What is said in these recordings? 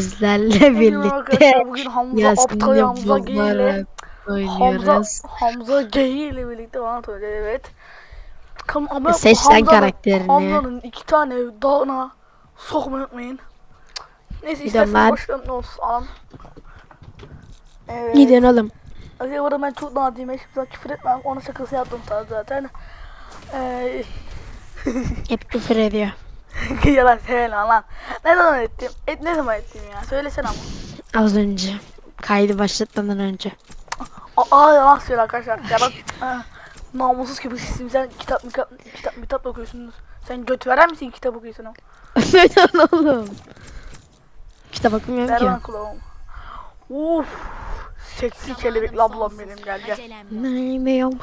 Merhaba birlikte bugün Hamza Aptal Hamza Gay ile Hamza. Hamza Gay ile birlikte bana söyledi evet. Kam ama Seç sen Hamza'nın- karakterini. Hamza'nın iki tane dağına sokmayı unutmayın. Neyse istersen lan. başlayalım ne olsun alalım. Evet. Gidin oğlum. Arkadaşlar bu arada ben çok nadiyim. Hiçbir küfür etmem. Ona şakası yaptım zaten. Eee Hep küfür ediyor. yalan söyleme lan. Ne zaman ettim? Et ne zaman ettim ya? Söylesene ama. Az önce. Kaydı başlatmadan önce. Aa yalan söyle arkadaşlar. Yalan. Ha, Namussuz gibi sizin sen kitap kitap kitap kitap okuyorsunuz. Sen göt veren misin kitap okuyorsun? ama? Neden oğlum? Kitap okumuyorum Ver ki. lan kulağım. Uf. Seksi kelebekli ablam benim gel gel. Neymiyorum.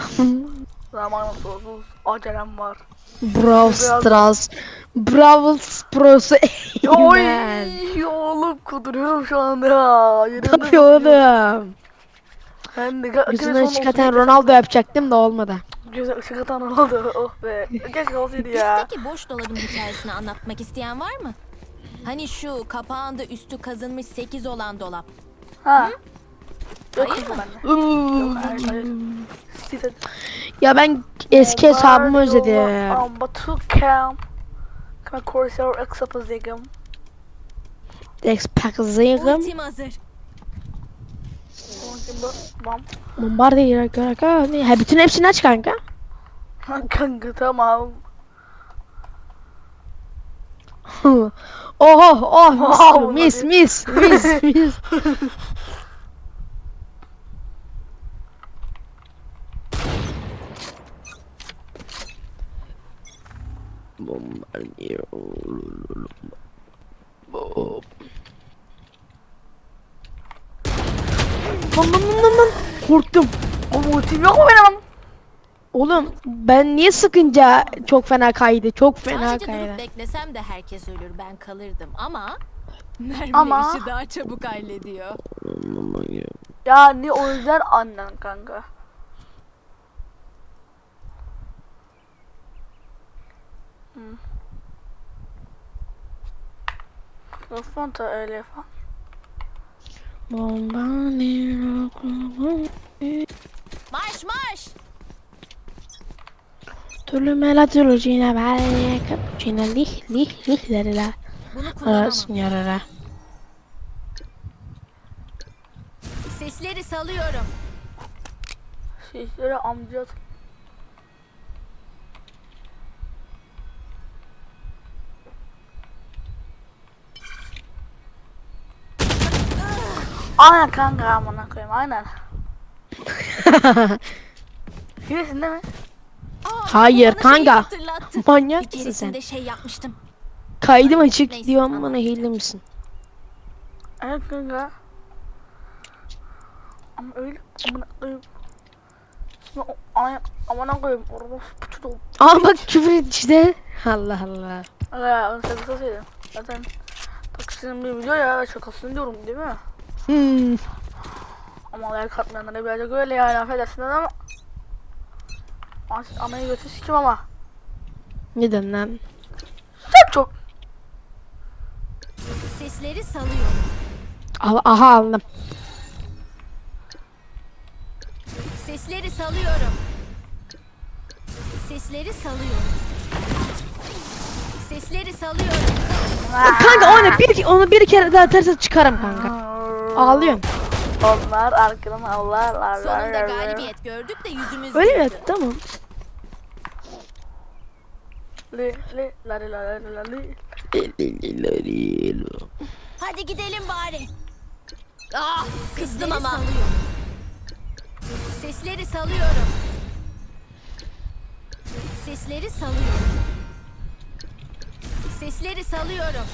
Zamanım sonsuz. Acelem var. Brawl Stars. Brawl Stars. Oy oğlum kuduruyorum şu anda yapıyor oğlum? Ben de Yüzüne çıkartan olsun. Ronaldo yapacaktım da olmadı. Gözüne ışık atan Ronaldo. Oh be. Keşke olsaydı ya. Üstteki boş dolabın hikayesini anlatmak isteyen var mı? Hani şu kapağında üstü kazınmış 8 olan dolap. Ha. Yok Hayır kızım mı? bende. Yok hayır hayır. Size. Ya ben eski hesabımı özledim. Amba tukam. Kan Corsair Exapazigam. Expakzıyım. Ultim hazır. Bombardier kanka. Ha bütün hepsini aç kanka. Kanka tamam. oh oh Wow, mis mis mis mis Lan lan lan lan lan. Korktum. Ama ultim yok mu benim? Oğlum ben niye sıkınca çok fena kaydı. Çok fena Sadece kaydı. durup beklesem de herkes ölür ben kalırdım ama mermi Ama- işi daha çabuk hallediyor. Yani o yüzden annen kanka. Fanta elefant. Marş marş! Türlü melatolojine böyle cappuccino lih lih lihlerine. Bunu kullanamam. Arasın yarara. Sesleri salıyorum. Şişleri amca Aynen kanka amına koyayım aynen. Hilesin değil mi? Aa, Hayır, bana şeyi kanka. hatırlattı. Manyak Bir mısın sen? keresinde şey yapmıştım. Kaydım açık Neyse, diyor anladım. bana hile misin? Evet kanka. Ama öyle amına koyayım. Şimdi o ay amına koyayım. Orospu çocuğu. Aa bak küfür et işte. Allah Allah. Ya onu sen kısa söyledim. Zaten taksinin bir video ya şakasını diyorum değil mi? Hmm. Ama like atmayanlara birazcık öyle yani affedersiniz ama Anayı götü sikim ama Neden lan? Sen çok Sesleri salıyorum. Al, aha aldım. Sesleri salıyorum. Sesleri salıyorum. Sesleri salıyorum. Kanka onu bir onu bir kere daha atarsa çıkarım kanka. Ağlıyorum. Onlar arkadan ağlarlar Sonunda galibiyet gördük de yüzümüz Öyle mi? güldü. Tamam. Li li la li la la la li Hadi gidelim bari. Ah, kızdım ama. Sesleri salıyorum. Sesleri salıyorum. Sesleri salıyorum.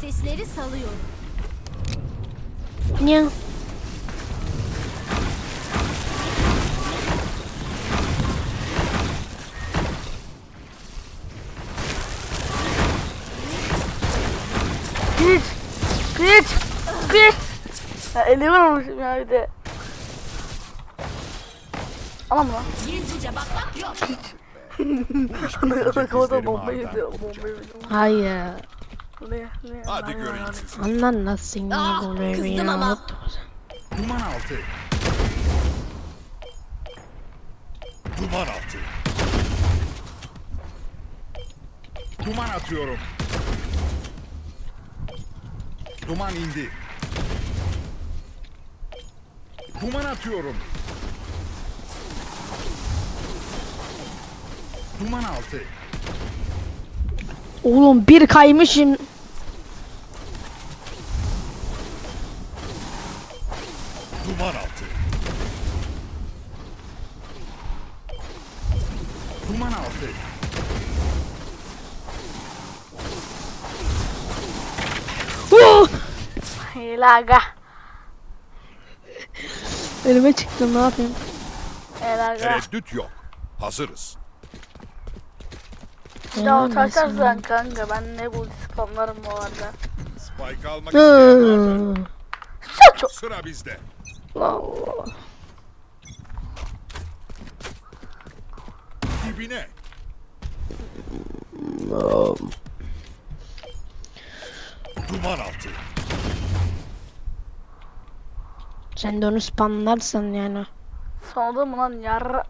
Sesleri salıyorum. Niye? Piç Piç Piç Ya elimi vurmuşum ya bir de. Alam lan. Ana kafada bomba yedi bomba yedi Hayır. Hadi göreyim sizi. Anlan nasıl Ah, kızdım ama. Duman altı. Duman altı. Duman atıyorum. Duman indi. Duman atıyorum. Duman altı. Oğlum bir kaymışım. Helaga. Önüme çıktım ne yapayım? Helaga. Tereddüt yok. Hazırız. Ya taşarsan kanka ben ne bu spamlarım bu arada. Spike almak isteyen var mı? Hı. Sen çok. Sıra bizde. Allah. Dibine. Duman altı. Sen de onu spamlarsan yani. Mı lan yarra.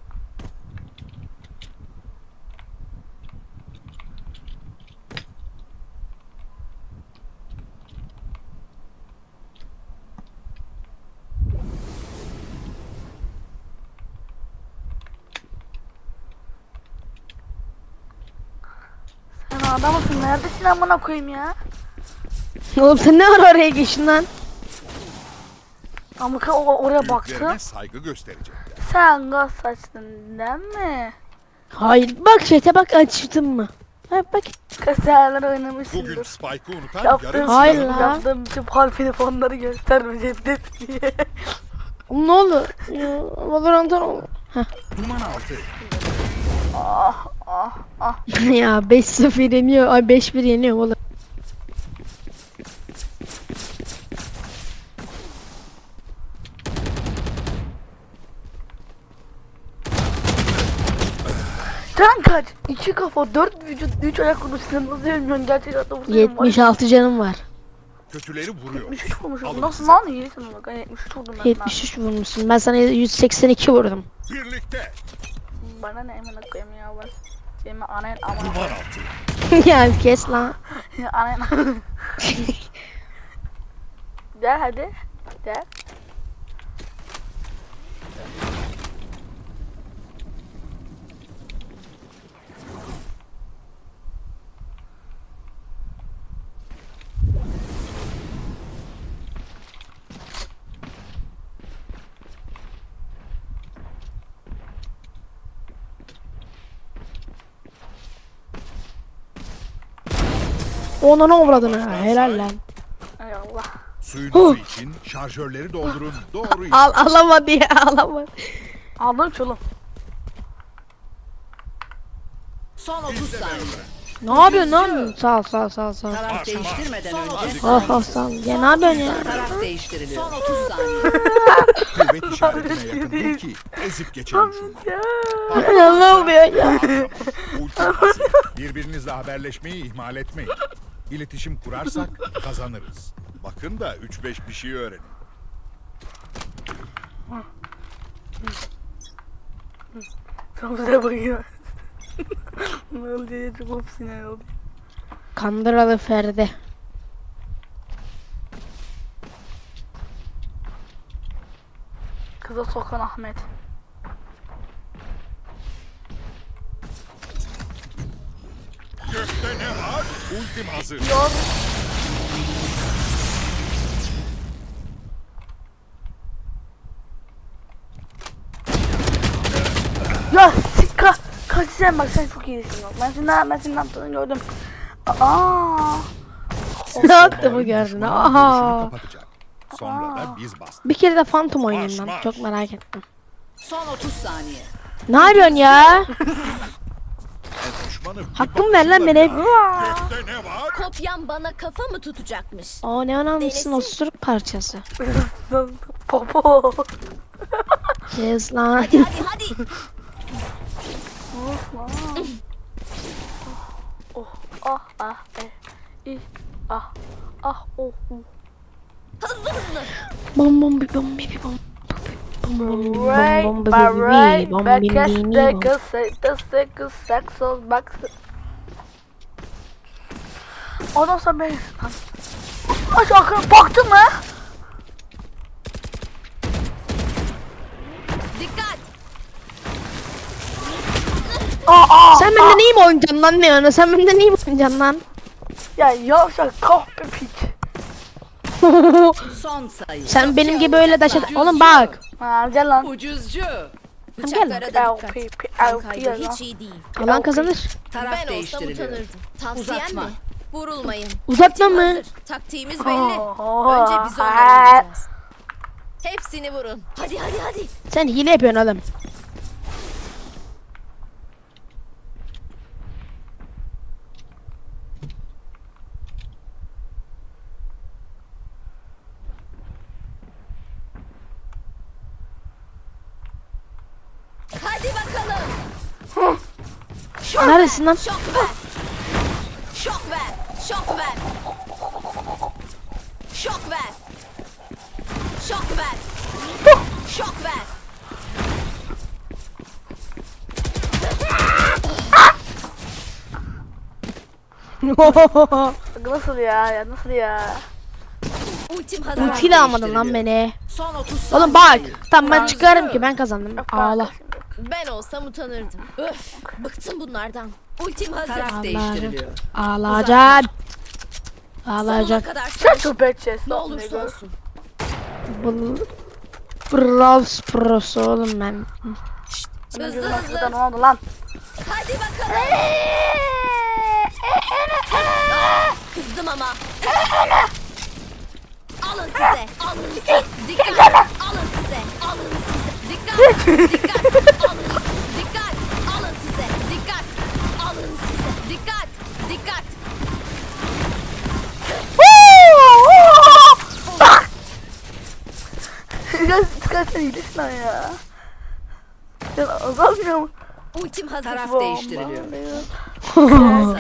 Sen adam mısın? Neredesin amına koyayım ya? Oğlum sen ne ara oraya geçtin lan? Amıka o oraya baktı. Büyüklerine saygı gösterecekler. Sen gaz saçtın değil mi? Hayır bak chat'e bak açtın mı? Ha bak. Oynamışsındır. Bugün Spike'ı unutan Yaptığım, yarın Hayır silahı- lan. yaptığım bütün palpini fonları göstermeyecektim diye. Oğlum ne oldu? Ya, Valorant'tan oldu. Duman altı. ah ah ah. ya 5-0 yeniyor. Ay 5-1 yeniyor oğlum. Sen kaç? İki kafa, dört vücut, üç ayak konuşsun. Nasıl ölmüyorsun? Gerçek hayatta vursun. 76 canım var. Kötüleri vuruyor. 73 vurmuşum. Alın Nasıl size. lan? İyisin bak. 73 vurdum ben. 73 vurmuşsun. Ben sana 182 vurdum. Birlikte. Bana ne emin koyayım ya ben. Senin annen aman. Duman altı. ya kes lan. annen. Gel hadi. Gel. Ona ne uğradın ha? Helal lan. Ay Allah. Suyunuzu için şarjörleri doldurun. Doğru. Al alamadı ya alamadı. Aldım çolum. Son 30 Bizde saniye. Ne yapıyorsun ne yapıyorsun? Sağ ol sağ ol sağ ol sağ ol. Taraf değiştirmeden önce Oh oh sağ ol. Ya ne yapıyorsun ya? taraf değiştiriliyor. Son 30 saniye. Kuvvet işaretine yakın ki ezip geçelim şunu. Ya ne oluyor ya? Birbirinizle haberleşmeyi ihmal etmeyin. İletişim kurarsak kazanırız. Bakın da 3-5 bir şey öğrenin. Güzel bakıyor. ne oldu ya? Çok oldu. Kandıralı Ferdi. Kıza sokan Ahmet. Gökte ne var? Ultim hazır. Yok. Ya sik ka kaç sen bak sen çok iyisin bak. Ben senin ben senin yaptığını gördüm. Aa. Ne yaptı bu düşmanın Aha. Sonra da biz bastık. Bir kere de Phantom oynayayım ben. Çok merak ettim. Son 30 saniye. Ne yapıyorsun ya? Hakkım ver lan beni. Kopyam bana kafa mı tutacakmış? Aa ne önemlisin Denesin. osuruk parçası. Popo. Kes lan. Hadi hadi hadi. oh ah ah eh. İh Ah. Ah oh. oh. Hızlı hızlı. Bom bom bi bom bi bi bom. Bom bom bi bom Right, bom bi but bi bi right, bom back bi as bi bi the bom. cassette, the saxo, back. Ondan sonra ben... Aç arkana baktın mı? Dikkat. Aa, aa, Sen benden iyi mi oynayacaksın lan ne yana? Sen benden iyi mi oynayacaksın lan? Ya yavşak kahpe piç. Son sayı. Sen benim gibi öyle daş et. Oğlum bak. Gel lan. Ucuzcu. Bıçaklara da dikkat. Kan kaybı ya lan. hiç iyi değil. Alan kazanır. Taraf Ben olsam değiştiriliyor. utanırdım. Tavsiyen Uzatma. mi? Vurulmayın. Uzatma mı? hazır. Taktiğimiz belli. Önce biz onları vuracağız. Hepsini vurun. Hadi hadi hadi. Sen hile yapıyorsun oğlum. Hadi bakalım. Neredesin lan? Şok ver. Şok ver. Şok ver. Şok ver. Şok ver. Şok ver. Nasıl ya ya nasıl ya? Ultim hazır. Ultiyle almadın lan beni. Son 30 saniye. Oğlum bak. Tamam ben çıkarım ki ben kazandım. Ağla. Ben olsam utanırdım. Öf. Bıktım bunlardan. Ultim hazır. Taraf değiştiriliyor. Ağlayacaksın. Ağlayacaksın. kadar Sen savaş. çok betçes. Ne olursa olsun. Brawl Pro'su oğlum ben. Hızlı hızlı. Ne oldu lan? Hadi bakalım. Kızdım ama. Alın size. Alın size. Dikkat. Alın size. Alın size. Dikkat. Dikkat. İyileşsin lan ya. Ya azalmıyor mu? Ultim hazır. Taraf değiştiriliyor.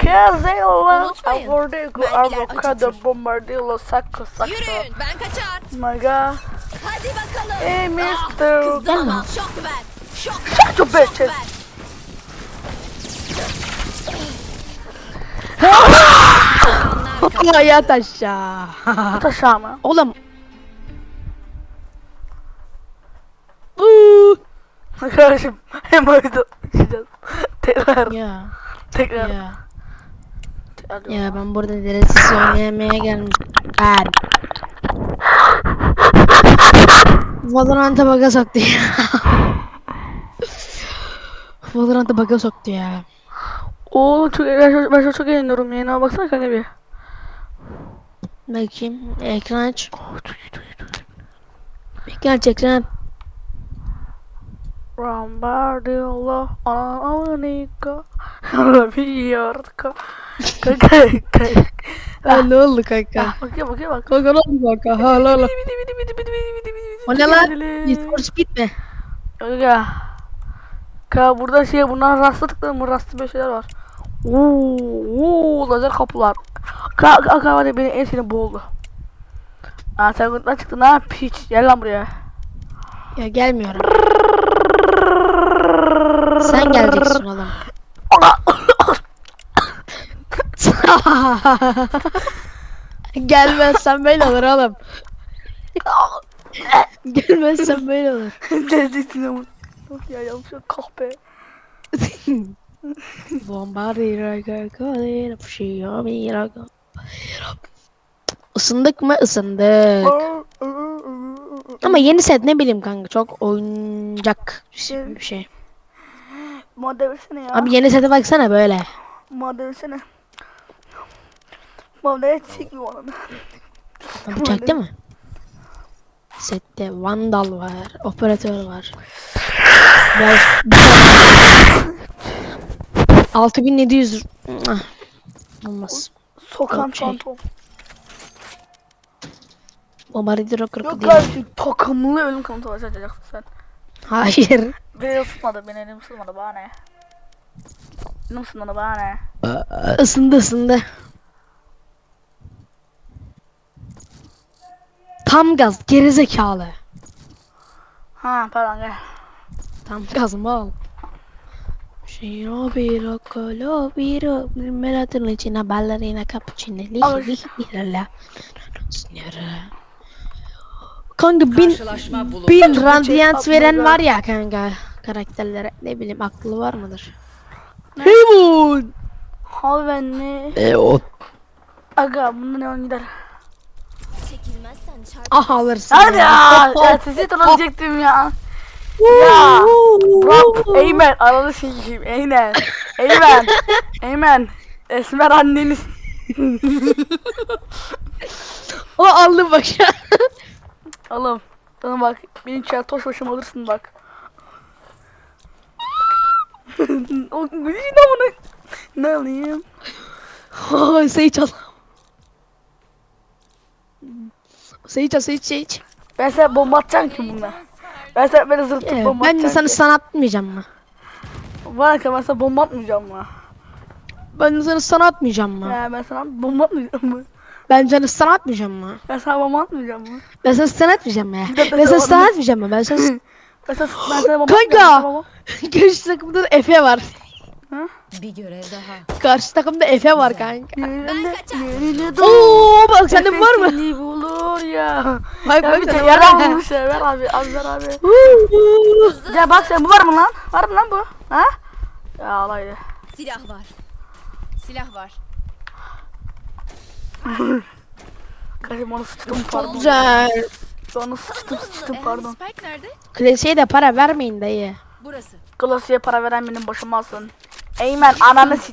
Kazela, Unutmayın, Abordigo, mermiler Avocado, acıtır. Bombardillo, Sacco, Sacco. Yürüyün. Ben kaçar. Oh my god. Hadi bakalım. Hey, Ah, mister. Kızdım ama. Şok ver. Şok ver. Shut your Şok bitches. ver. Hayat aşağı. Taş ama. Oğlum. Arkadaşım hem oyunda çıkacağız. Tekrar, Ya tekrar. ya. tekrar. Ya ben burada deresiz oynamaya gelmişim. Ben. Valorant'a baka soktu ya. Valorant'a baka soktu ya. Oğlum çok, ben, çok, ben çok, çok eğleniyorum yayına baksana kanka bir. Bakayım ekran aç. Ekran Bombardillo, Anika. Biliyordu. Kanka, kanka. Ne oldu kanka? Bakıyor, bakıyor, bak. Kanka ne oldu kanka? Ha la la. O ne lan? Discord speed mi? Kanka. Kanka burada şey bunlar rastlı tıkladım. Bu rastlı bir şeyler var. Oo, oo lazer kapılar. Kanka kanka var ya beni en seni boğuldu. Aa sen çıktın ha piç. Gel lan buraya. Ya gelmiyorum. Sen geleceksin oğlum. Gelmezsen böyle olur oğlum. Gelmezsen böyle olur. Geleceksin ama. Yok ya yanlış yok kahpe. Bombardiro kakadero pşiyo mirago. Isındık mı? Isındık. Ama yeni set ne bileyim kanka çok oyuncak bir şey- bir. Madde versene ya. Abi yeni sete baksana böyle. Madde versene. Madde çekmiyor bana. Ha, Bıçak değil mi? Sette Vandal var, operatör var. Ve 6700 Ah, olmaz. Sokan Okey. fantom. Bombardiro Yok krokodil. kardeşim takımlı ölüm kanıtı açacaksın sen. Hayır. Beni ısıtmadı, beni elim ısıtmadı bana ne? Elim ısıtmadı bana ne? Isındı ısındı. Tam gaz gerizekalı. Ha pardon gel. Tam gaz mal. Şiro biro kolo biro bir meratın içine ballerina cappuccino Al. lihi lihi lala. Signora. Kanka bin, bin çok veren var ya kanka karakterlere ne bileyim aklı var mıdır? Heymun. Al ben ne? E o. Aga bunda ne gider. Ah alırsın. Hadi ya. Hop, Ya sizi tanıyacaktım ya. Ya. Bırak. Eymen. Ananı sikeyim. Eymen. Eymen. Eymen. Esmer anneniz. O aldı bak Oğlum. Sana bak. Benim çeltoş başım alırsın bak. o gülüşün amına. Ne alayım? Oh, Sage al. Sage al Sage Sage. Ben sana bomba atacağım ki bununla. Ben sana böyle zırtıp Evet, bomba ben de sana ki. sana atmayacağım mı? Var ki ben sana bomba atmayacağım mı? Ben de sana sana atmayacağım mı? Ya ben sana bomba atmayacağım mı? Ben sana sana atmayacağım mı? Ben sana bomba atmayacağım mı? Ben sana sana atmayacağım mı? dakika, Ben sana sana atmayacağım mı? Ben sana Ben sana, ben sana bomba Kanka! Karşı takımda da Efe var. Bir görev daha. Karşı takımda Efe var kanka. Yerinde, yerinde Oo bak sende bu var mı? Seni bulur ya. Bak Ya bak bir yaran bulmuş ya. Ver abi, ver abi. Ya bak sen bu var mı lan? Var mı lan bu? Ha? Ya alaydı. Silah var. Silah var. Kaçım onu sıçtım pardon. Güzel. Onu sıçtım sıçtım Ee, pardon. Spike nerede? Klasiğe de para vermeyin dayı. Burası. Klasiğe para veren benim başıma alsın. Eymen ananı s**.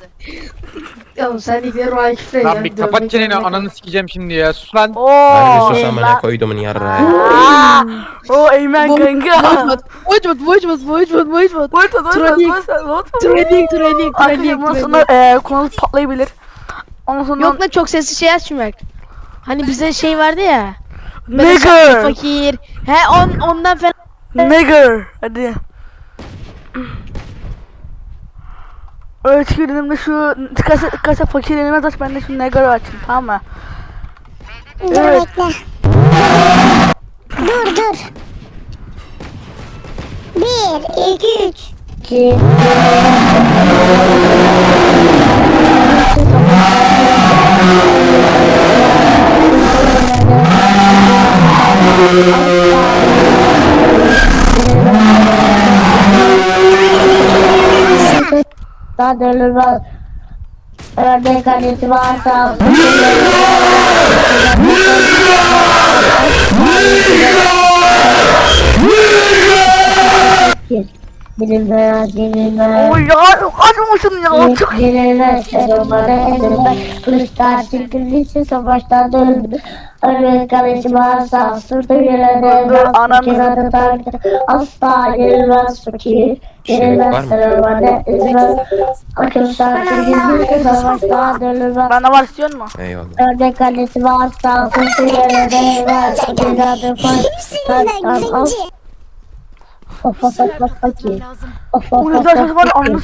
Oğlum sen de Roy Frey. Lan bir kapat çeneni ananı sikeceğim şimdi ya sus lan. Harbi sus Eymen. amına koydumun yarra. Aa, O Eymen kanka. Boyutmat boyutmat boyutmat boyutmat. Boyut at, boyut at, Trolling. at, boyut at. Trolling trolling Arkadaşlar trolling bundan trolling. sonra eee kulağınız patlayabilir. Ondan sonra Yok lan çok sesli şey açmak. Hani bize şey vardı ya. Nigger. Fakir. He on ondan falan. Nigger. Hadi. Evet elimde şu kasa, kasa fakir elime aç ben de şu Nigger'ı açayım tamam mı? Dur Evet. bekle. Dur dur. Bir, iki, üç. İki. Sadırılmaz. Örnek annesi varsa Bilinmeyen, bilinmeyen. Oy ya açmamışsın ya çok Bilinmeyen, şarımları edilme. Kılıçlar çekildiyse savaştan dönüldü. Örnek kardeşim varsa sırtı yerine ananı- adı taktı. Asla yenilmez fakir. Yenilmez mı? sarılmadı. Üzmez. Akıllar çekildiyse savaştan dönülmez. Bana var istiyor musun? Eyvallah. Örnek annesi varsa sırtı yerine ver. Fakir adı taktı. Of of of of fakir. Of of of ya of fakir.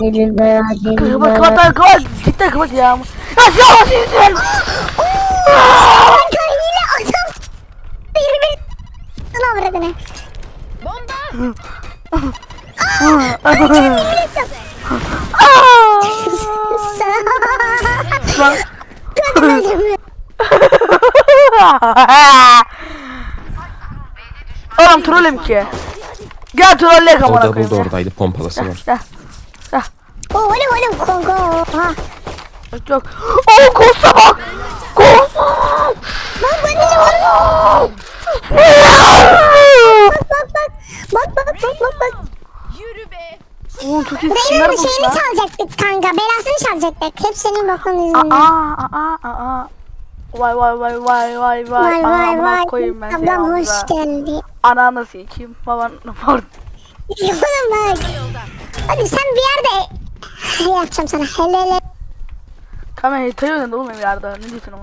Yenilmeyen, Kapat yenilmeyen. kapat kapat cidden kapat ya. Ya an sizden. Bomba. Oğlum trolüm ki. Gel trolle O kamera da koyayım. buldu ya. oradaydı pompalası var. Gel. Oğlum oğlum kongo. Ha. Yok yok. Oo kosta bak. Kosta. Bak ben de Bak bak. Bak bak bak bak bak. Yürü be. Oğlum çok iyi Benim olmuş şeyini lan. çalacaktık kanka. Belasını çalacaktık. Hep senin bakın yüzünden. Aa aa aa. Vay vay vay vay vay vay. Vay vay vay. koyayım ben Ablam hoş ağzına. geldi. Ananı sikeyim. Baban pardon. Oğlum bak. Hadi sen bir yerde şey yapacağım sana. Hele hele. Kamerayı tayıyor ne oğlum ev yerde. Ne diyorsun ama?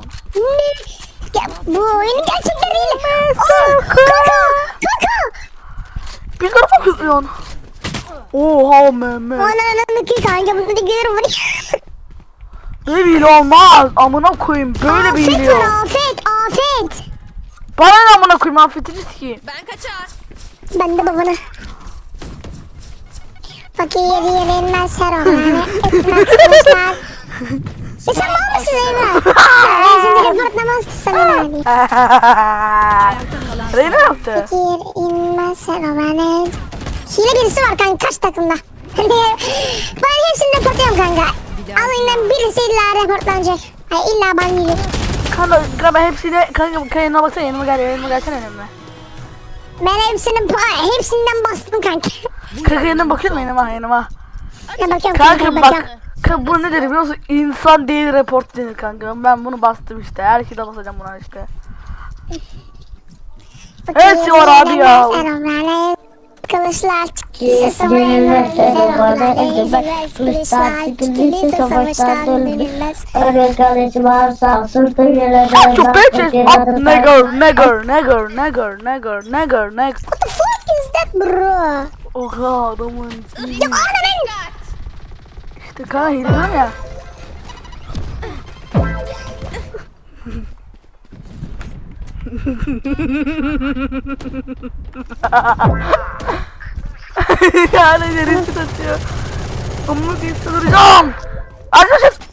Ya, bu oyunun gerçekleri değil. Oo, kanka. Kanka. Bir tarafa kızıyorsun. Oha meme. Ananın ki kanka. Bunu da görürüm. Böyle bir hile olmaz. Amına koyayım. Böyle bir Afet hile var yok. afet afet. Bana ne amına koyayım affetici sikeyim. Ben kaçar. Ben de babanı. Fakir yenilmez her olanı etmez kılıçlar. E sen mal mısın Eyvah? Ben şimdi reportlamaz ki sana ne diyeyim. Reyna yaptı. Fakir inmez her olanı. Hile birisi var kanka kaç takımda. ben hepsini reportluyorum kanka. Alından birisi illa reportlanacak. Ay illa ban yiyecek. Kanka, kanka ben hepsiyle kanka kayına baksana yanıma gel yanıma gelsene yanıma. Ben hepsinin hepsinden bastım kanka. Kanka yanıma bakıyor musun yanıma yanıma? Ya bakıyorum Kanka kanka bak. bakıyorum. Kanka bu ne dedi biliyor musun? İnsan değil report denir kanka. Ben bunu bastım işte. Her şeyde basacağım buna işte. Hepsi var abi ya. Kılıçlar Yenilmez fenomenal ezilmez kılıçlar Çıkılıysa savaşlar dönülmez Örnek kaleci varsa sırtı yerine Fuck you bitches! Up nigger, nigger, nigger, nigger, nigger, nigger, nigger. What the fuck is that bro? Oha adamın. Ya orada ben İşte kanka hile diyorum ya. yani neresi atıyor. Amma bir sığıracağım. Arkadaşım.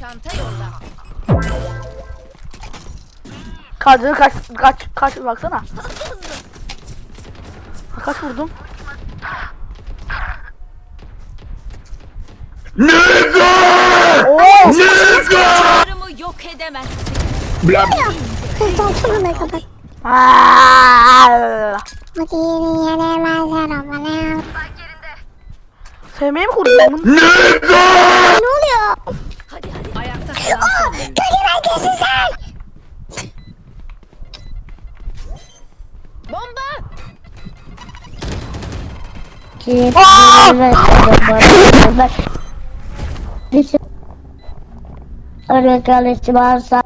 Çanta yolda. Kaçını kaç kaç kaç baksana. Kaç vurdum? Oo! Dostlarımı yok edemezsin. Son ne kadar. Aa! Fakir yenemez fenomenal. Sevmeyi mi kurdun bunu? Ne oluyor? Ayakta kalan son oyuncu. Fakir herkesin sen. Bomba. Örnek kaleci varsa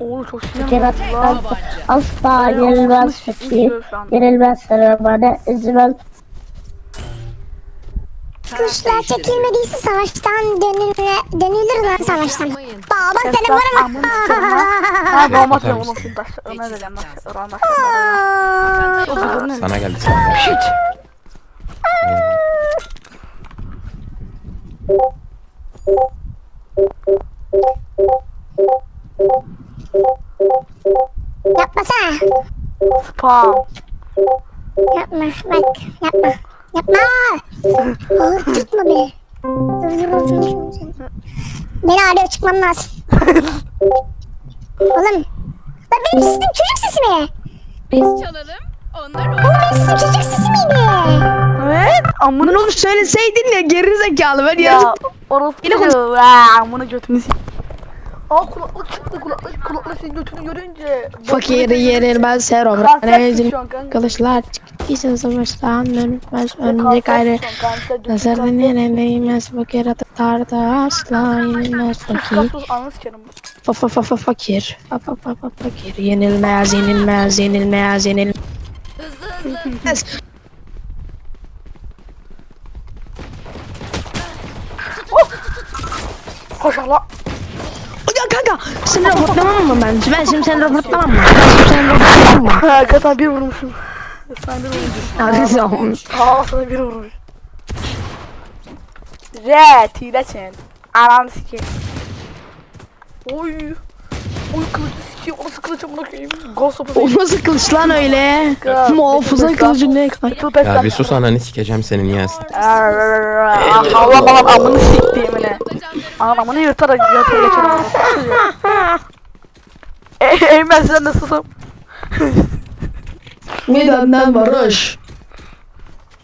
Oğlum çok sinirlendim Kerem lan. asla yenilmez fakir Yenilmez fenomenal ezilmez Kılıçlar çekilmediyse savaştan dönülür, dönülür lan savaştan. Baba Sen telefonu amını sikerim ha. Atıyorum mısın? oğlum şimdi. Ömer edeceğim taş. Ömer ne? Sana geldi sana. Hiç. Spam. Yapma bak yapma. Yapma. Ağır tutma beni. Şimdi seni. Beni arıyor çıkmam lazım. Oğlum. Lan benim sesim çocuk sesi mi? Çalalım. Onlar Oğlum benim sesim çocuk sesi miydi? Evet. Amına Bunu söyleseydin ya geri zekalı ben ya. yarın Orospu Yine konuş- çocuğu. Aa, amına götünü sik. Aa kulaklık çıktı kulaklık kulaklık senin götünü görünce. fakir yenilmez her Kanser obra şu an kanka. Kılıçlar çıktıysa savaştan Kanser önce gayrı kanser Nazardan kanser. yenilmez fakir atarda asla yenilmez fakir. Fa fa fa fa fakir fa fa fa fa fakir yenilmez yenilmez yenilmez yenilmez hızlı hızlı. Koş Allah. Ya kanka seni raportlamam mı ben? Ben şimdi seni raportlamam mı? Ben şimdi seni raportlamam mı? Ha kata bir vurmuşum. Sana bir vurmuşum. Abi zaman. Aa sana bir vurmuş. Jet hileçin. Ananı sikeyim. Oy. Oy kılıcı sikeyim. Orası kılıcı amına koyayım. Ghost sopası. O nasıl kılıç lan öyle? Muhafıza kılıcı ne? Ya bir sus ananı sikeceğim senin Yasin. Allah bana amını siktiğim ne. Anam amını yırtarak yırtarak geçerim. E- Eymen sen de susam. Midenden barış.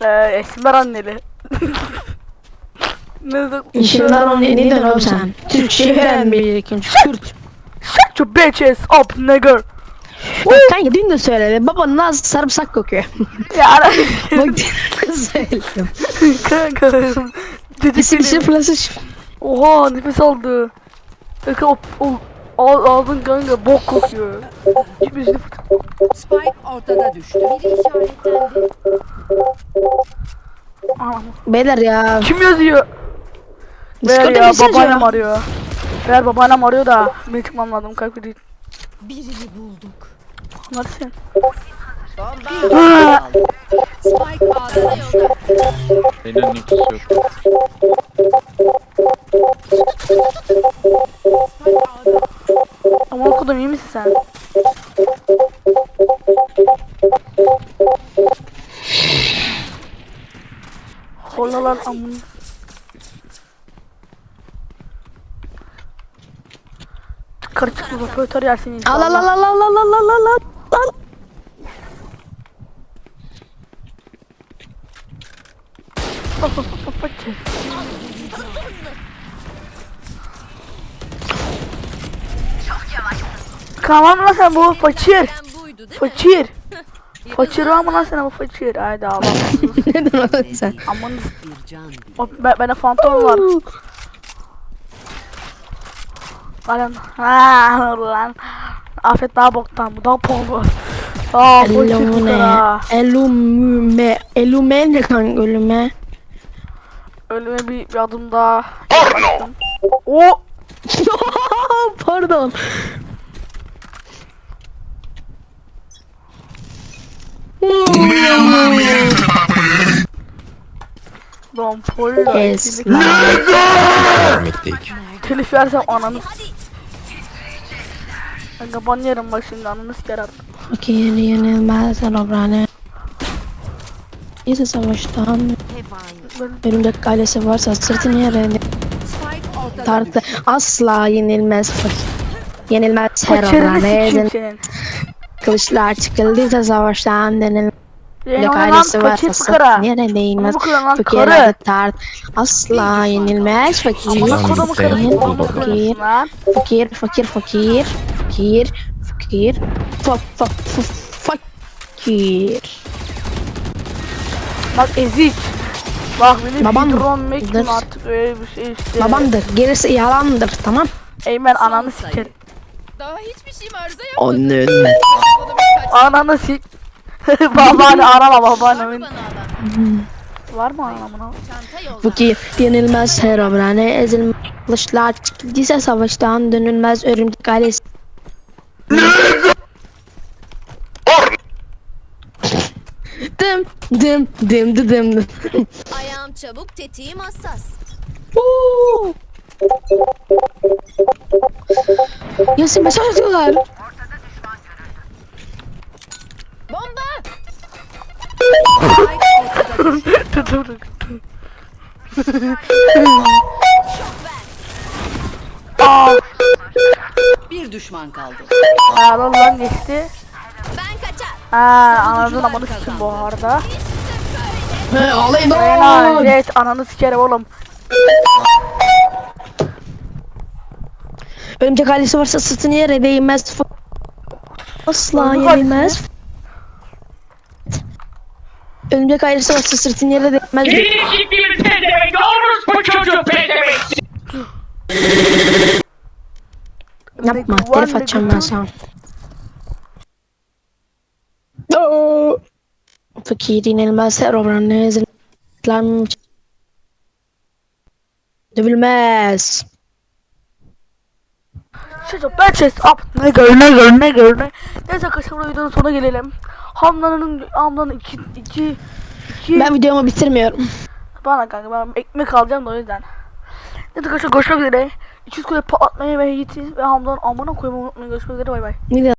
Ee, Esmer anneli. ne de İşinden o ne, ne diyorsun oğlum sen? Türkçe öğren bir ikinci Kürt. Shut your bitches up nigger. Bak kanka dün de söyledi. Babanın ağzı sarımsak kokuyor. Ya Bak dün de söyledim. kanka. Dedik İsim isim flaşı. Oha nefes aldı. Kanka o, o Al, aldın kanka bok kokuyor. Hiçbir şey Spike ortada düştü. Biri işaretlendi. Beyler ya. Kim yazıyor? Ver Discord'da ya mesaj babaannem ya. arıyor. Ver babaannem arıyor da ben çıkmam lazım kalk değil. Birini bulduk. Hadi sen. Spike A'da yolda. Benim önüne kusuyor. Aman okudum iyi misin sen? Hola lan amın. Çıkar çıkma operatör yersin Al al al al al al al al al al al. Tamam lan sen bu fakir. Fakir. Fakir ama lan sen bu fakir. Haydi Allah. Neden oğlum sen? Aman. O, ben, bende fantom var. Lan. Ha lan. Afet daha boktan bu daha polo. Aa bu Elume. Elume ne kanka ölüme? Ölüme bir, bir adım daha. Baktım. O Pardon. Lan polo. Esla. Görmekteyik. Telif versem ananı. Kanka ban yerim bak şimdi ananı siker artık. Fakir yenilmez Elobrane. İyi savaştan Önümde ailesi varsa sırtını yere tartı asla yenilmez. Yenilmez Elobrane. Kılıçlar çıkıldıysa savaştan denilmez. Oynanan ailesi fakir varsa fıkara. sırtını yere değmez. Fakir adı tart asla yenilmez fakir. Fakir, fakir, fakir, fakir, fakir, fa fa fa fakir. Bak ezik. Bak beni Babam Dur. artık öyle bir şey işte. Babamdır, gerisi yalandır, tamam? Eymen ananı sikerim. Daha hiçbir şeyim arıza yapmadı. Onun birkaç Ananı sik. babaanne arama babaannemin. Var mı anamına? Çanta yolda. fakir, yenilmez herobrane, ezilmez kılıçlar çıkıldıysa savaştan dönülmez örümcek ailesi. dım dım dım dım dım dım. Ayağım çabuk, tetiğim hassas. Yasin mesaj atıyorlar. Bomba! Aa, Bir düşman kaldı. ayağdan lan geçti. Ben kaçar. Ha anladın amanı sikim bu arada. He ağlayın Aynen evet ananı sikerim oğlum. Örümcek ailesi varsa sırtını yere değmez. Asla yenilmez. Örümcek ailesi olsa sırtın yere değmez. Geri gittiğimiz ne demek? Yalnız bu çocuk ne demek? Yapma. Telif atacağım ben sana. Fakirin elmas her obranın ezilmem Dövülmez. Çocuk ben chest up. Ne gör ne gör ne gör ne. Neyse arkadaşlar videonun sonuna gelelim. Hamlanın, Hamlanın iki, iki, iki. Ben videomu bitirmiyorum. Bana kanka ben ekmek alacağım da o yüzden. Neyse arkadaşlar görüşmek üzere. 200 kule patlatmayı ve Yiğit'i ve Hamlan'ın amına koymayı unutmayın. Görüşmek üzere bay bay. Video